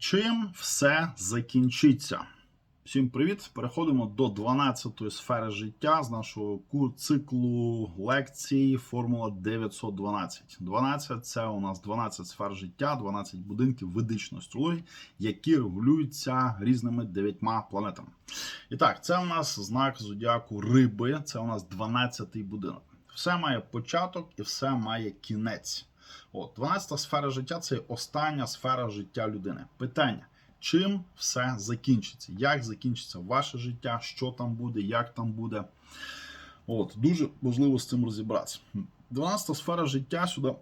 Чим все закінчиться? Всім привіт! Переходимо до 12-ї сфери життя з нашого циклу лекцій Формула 912. 12 це у нас 12 сфер життя, 12 будинків ведичної астрології, які регулюються різними дев'ятьма планетами. І так, це у нас знак зодіаку Риби, це у нас 12-й будинок. Все має початок і все має кінець. От, 12 сфера життя це остання сфера життя людини. Питання: чим все закінчиться? Як закінчиться ваше життя? Що там буде, як там буде? От, дуже важливо з цим розібратися. 12 сфера життя сюди.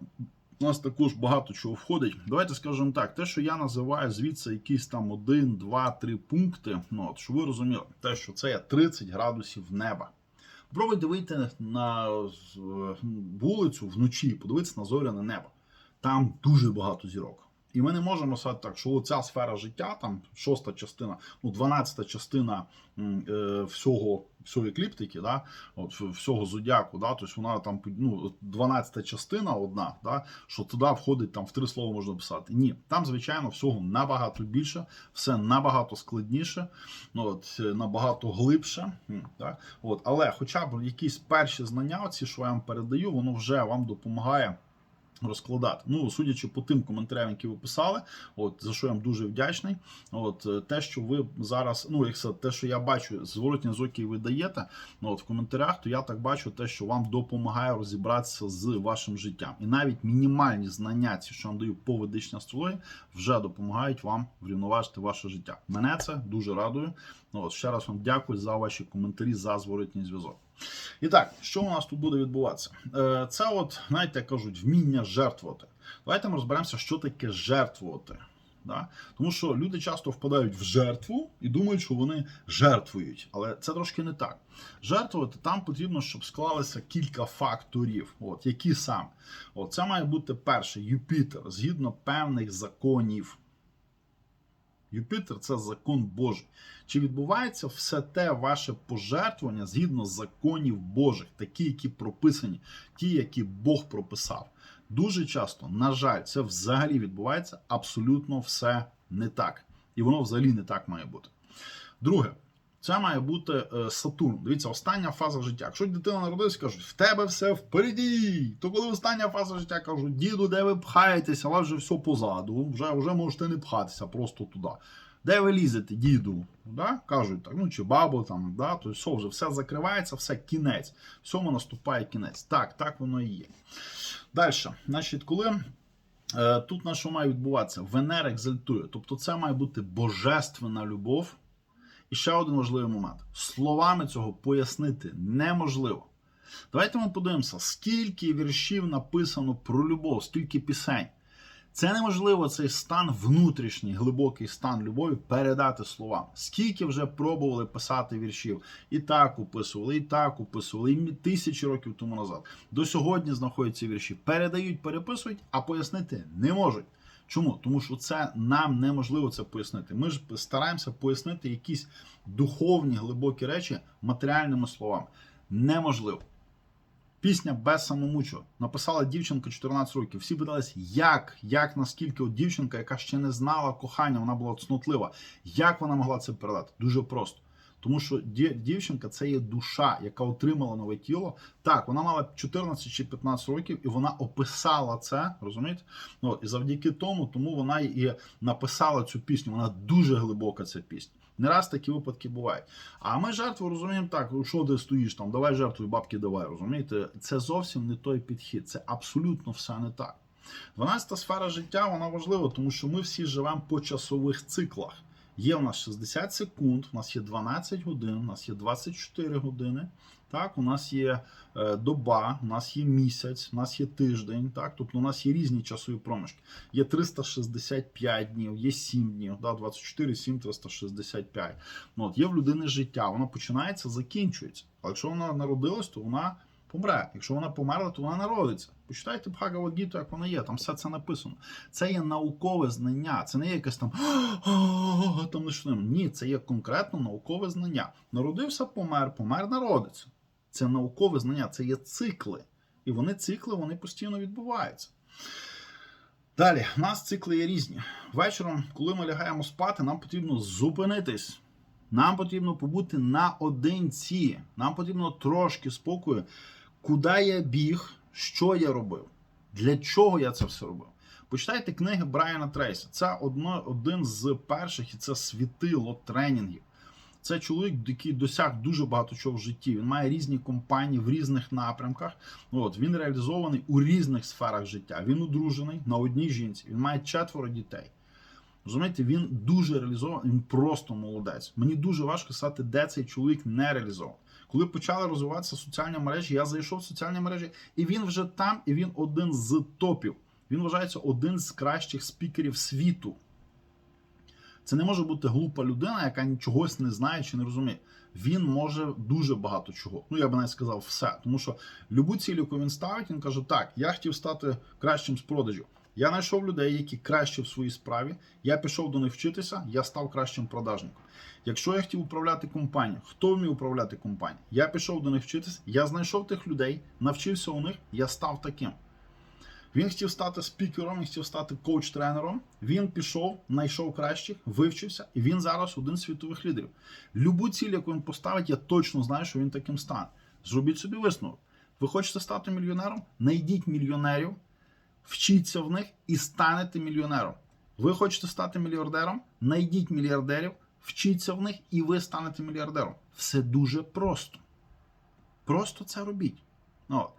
У нас також багато чого входить. Давайте скажемо так: те, що я називаю звідси якісь там 1, 2, 3 пункти. Ну от, щоб ви розуміли, те, що це є 30 градусів неба. Попробуйте дивити на е, вулицю вночі, подивитися на зоряне небо. Там дуже багато зірок. І ми не можемо сказати так, що ця сфера життя, там шоста частина, ну, дванадцята частина е, всього, всього екліптики, да, от, всього зодіаку, да, тобто вона там ну, 12 частина одна, да, що туди входить там в три слова можна писати. Ні, там, звичайно, всього набагато більше, все набагато складніше, ну, от, е, набагато глибше. Да, от, але хоча б якісь перші знання, оці, що я вам передаю, воно вже вам допомагає розкладати. Ну, судячи по тим коментарям, які ви писали, от за що я вам дуже вдячний. От е, те, що ви зараз, ну як це, те, що я бачу, зворотні звуки які ви даєте, ну от в коментарях, то я так бачу те, що вам допомагає розібратися з вашим життям. І навіть мінімальні знання, ці, що вам даю по ведичній астрології, вже допомагають вам врівноважити ваше життя. Мене це дуже радує. Ну, от ще раз вам дякую за ваші коментарі, за зворотній зв'язок. І так, що у нас тут буде відбуватися? Е, Це, от, знаєте, кажуть, вміння жертвувати. Давайте ми розберемося, що таке жертвувати. Да? Тому що люди часто впадають в жертву і думають, що вони жертвують. Але це трошки не так. Жертвувати там потрібно, щоб склалося кілька факторів. От, які саме? От, це має бути перше Юпітер згідно певних законів. Юпітер це закон Божий. Чи відбувається все те ваше пожертвування згідно законів Божих, такі, які прописані, ті, які Бог прописав? Дуже часто, на жаль, це взагалі відбувається абсолютно все не так. І воно взагалі не так має бути. Друге, це має бути е, Сатурн. Дивіться, остання фаза життя. Якщо дитина народилася, кажуть, в тебе все впереді. То коли остання фаза життя кажуть, діду, де ви пхаєтеся, але вже все позаду, вже, вже можете не пхатися просто туди. Де ви лізете, діду? Да? Кажуть так, ну чи бабу там, да? то все вже все закривається, все кінець. Всьому наступає кінець. Так, так воно і є. Далі, значить, коли е, тут на що має відбуватися? Венера екзальтує. Тобто це має бути божественна любов. І ще один важливий момент: словами цього пояснити неможливо. Давайте ми подивимося, скільки віршів написано про любов, скільки пісень. Це неможливо цей стан, внутрішній, глибокий стан любові передати словам. Скільки вже пробували писати віршів, і так описували, і так описували, і тисячі років тому назад. До сьогодні знаходяться вірші, передають, переписують, а пояснити не можуть. Чому? Тому що це нам неможливо це пояснити. Ми ж стараємося пояснити якісь духовні глибокі речі матеріальними словами. Неможливо. Пісня без самомучу. Написала дівчинка 14 років. Всі питались, як, як наскільки от дівчинка, яка ще не знала кохання, вона була цнотлива. Як вона могла це передати? Дуже просто. Тому що ді- дівчинка це є душа, яка отримала нове тіло. Так, вона мала 14 чи 15 років, і вона описала це, розумієте? Ну, і завдяки тому, тому вона і написала цю пісню. Вона дуже глибока, ця пісня. Не раз такі випадки бувають. А ми жертву розуміємо так, «Ну, що ти стоїш там, давай жертву, бабки давай. Розумієте? Це зовсім не той підхід. Це абсолютно все не так. 12 сфера життя вона важлива, тому що ми всі живемо по часових циклах. Є у нас 60 секунд, у нас є 12 годин, у нас є 24 години. Так, у нас є е, доба, у нас є місяць, у нас є тиждень. Так, тобто у нас є різні часові проміжки. Є 365 днів, є 7 днів, да, 24, 7, 365. Ну, от, є в людини життя, воно починається, закінчується. Але якщо вона народилась, то вона помре. Якщо вона померла, то вона народиться. Почитайте Бхагавадгіту, як вона є, там все це написано. Це є наукове знання, це не є якесь там там не. Ні, це є конкретно наукове знання. Народився, помер, помер, народиться. Це наукове знання, це є цикли. І вони цикли, вони постійно відбуваються. Далі, у нас цикли є різні. Вечором, коли ми лягаємо спати, нам потрібно зупинитись. Нам потрібно побути наодинці. Нам потрібно трошки спокою, куди я біг, що я робив, для чого я це все робив. Почитайте книги Брайана Трейсі. Це одно, один з перших і це світило тренінгів. Це чоловік, який досяг дуже багато чого в житті. Він має різні компанії в різних напрямках. От він реалізований у різних сферах життя. Він одружений на одній жінці. Він має четверо дітей. Розумієте, він дуже реалізований, він просто молодець. Мені дуже важко сказати, де цей чоловік не реалізований. Коли почали розвиватися соціальні мережі, я зайшов в соціальні мережі, і він вже там, і він один з топів. Він вважається один з кращих спікерів світу. Це не може бути глупа людина, яка чогось не знає чи не розуміє. Він може дуже багато чого. Ну, я би навіть сказав все. Тому що любу ціль, яку він ставить, він каже: так, я хотів стати кращим з продажів. Я знайшов людей, які кращі в своїй справі. Я пішов до них вчитися, я став кращим продажником. Якщо я хотів управляти компанією, хто вмів управляти компанією? Я пішов до них вчитися, я знайшов тих людей, навчився у них, я став таким. Він хотів стати спікером, він хотів стати коуч-тренером. Він пішов, знайшов кращих, вивчився, і він зараз один з світових лідерів. Любу ціль, яку він поставить, я точно знаю, що він таким стане. Зробіть собі висновок. Ви хочете стати мільйонером? Найдіть мільйонерів, вчіться в них і станете мільйонером. Ви хочете стати мільярдером? Найдіть мільярдерів, вчіться в них, і ви станете мільярдером. Все дуже просто. Просто це робіть. Ну.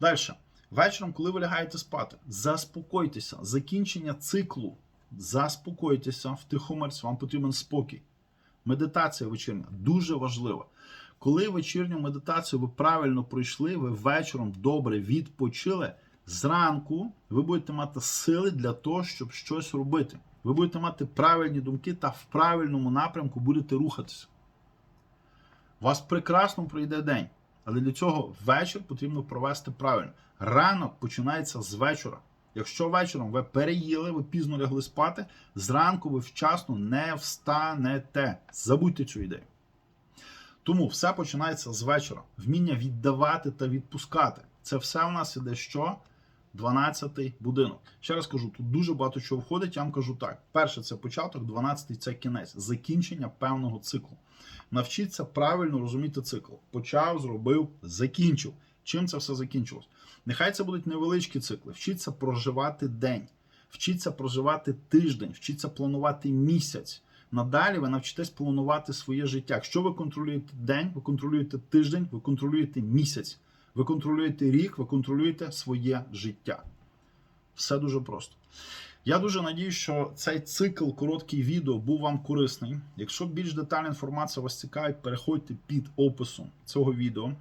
Далі. Вечором, коли ви лягаєте спати, заспокойтеся, закінчення циклу. Заспокойтеся, втихомирці, вам потрібен спокій. Медитація вечірня дуже важлива. Коли вечірню медитацію ви правильно пройшли, ви вечором добре відпочили, зранку ви будете мати сили для того, щоб щось робити. Ви будете мати правильні думки та в правильному напрямку будете рухатися. У вас прекрасно пройде день. Але для цього вечір потрібно провести правильно. Ранок починається з вечора. Якщо вечором ви переїли, ви пізно лягли спати, зранку ви вчасно не встанете. Забудьте цю ідею. Тому все починається з вечора. Вміння віддавати та відпускати. Це все у нас іде що? 12-й будинок. Ще раз кажу, тут дуже багато чого входить. Я вам кажу так: перше це початок, 12-й це кінець, закінчення певного циклу. Навчіться правильно розуміти цикл. Почав, зробив, закінчив. Чим це все закінчилось? Нехай це будуть невеличкі цикли. Вчіться проживати день, вчіться проживати тиждень, вчіться планувати місяць. Надалі ви навчитесь планувати своє життя. Якщо ви контролюєте день, ви контролюєте тиждень, ви контролюєте місяць, ви контролюєте рік, ви контролюєте своє життя. Все дуже просто. Я дуже надію, що цей цикл короткий відео був вам корисний. Якщо більш детальна інформація вас цікавить, переходьте під описом цього відео.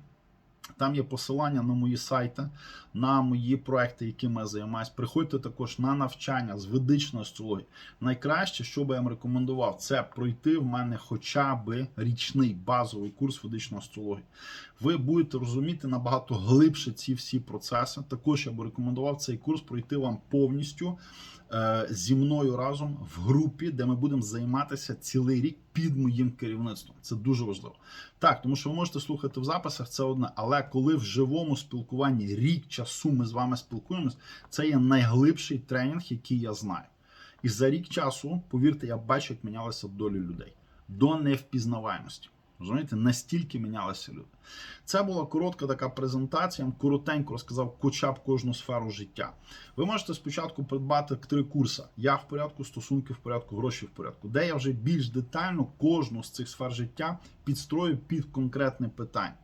Там є посилання на мої сайти, на мої проекти, якими я займаюся. Приходьте також на навчання з ведичної астрології. Найкраще, що би я вам рекомендував, це пройти в мене хоча б річний базовий курс ведичної астрології. Ви будете розуміти набагато глибше ці всі процеси. Також я би рекомендував цей курс пройти вам повністю зі мною разом в групі, де ми будемо займатися цілий рік під моїм керівництвом. Це дуже важливо. Так, тому що ви можете слухати в записах, це одне, але коли в живому спілкуванні рік часу ми з вами спілкуємось, це є найглибший тренінг, який я знаю. І за рік часу, повірте, я бачу, як мінялися долі людей до невпізнаваємості. Розумієте, настільки мінялися люди. Це була коротка така презентація. Я коротенько розказав хоча б кожну сферу життя. Ви можете спочатку придбати три курси: я в порядку, стосунки в порядку, гроші в порядку, де я вже більш детально кожну з цих сфер життя підстрою під конкретне питання.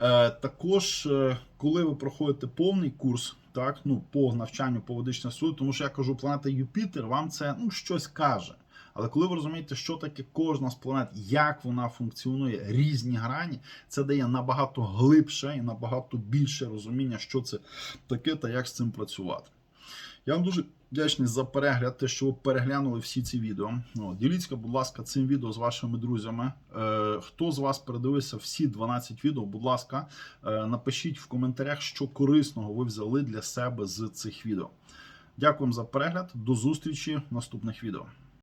Е, також, е, коли ви проходите повний курс, так, ну, по навчанню по водичній суду, тому що я кажу, планета Юпітер вам це ну, щось каже. Але коли ви розумієте, що таке кожна з планет, як вона функціонує, різні грані, це дає набагато глибше і набагато більше розуміння, що це таке та як з цим працювати. Я вам дуже вдячний за перегляд, те, що ви переглянули всі ці відео. Діліться, будь ласка, цим відео з вашими друзями. Е, хто з вас передивився всі 12 відео, будь ласка, е, напишіть в коментарях, що корисного ви взяли для себе з цих відео. Дякую за перегляд. До зустрічі в наступних відео.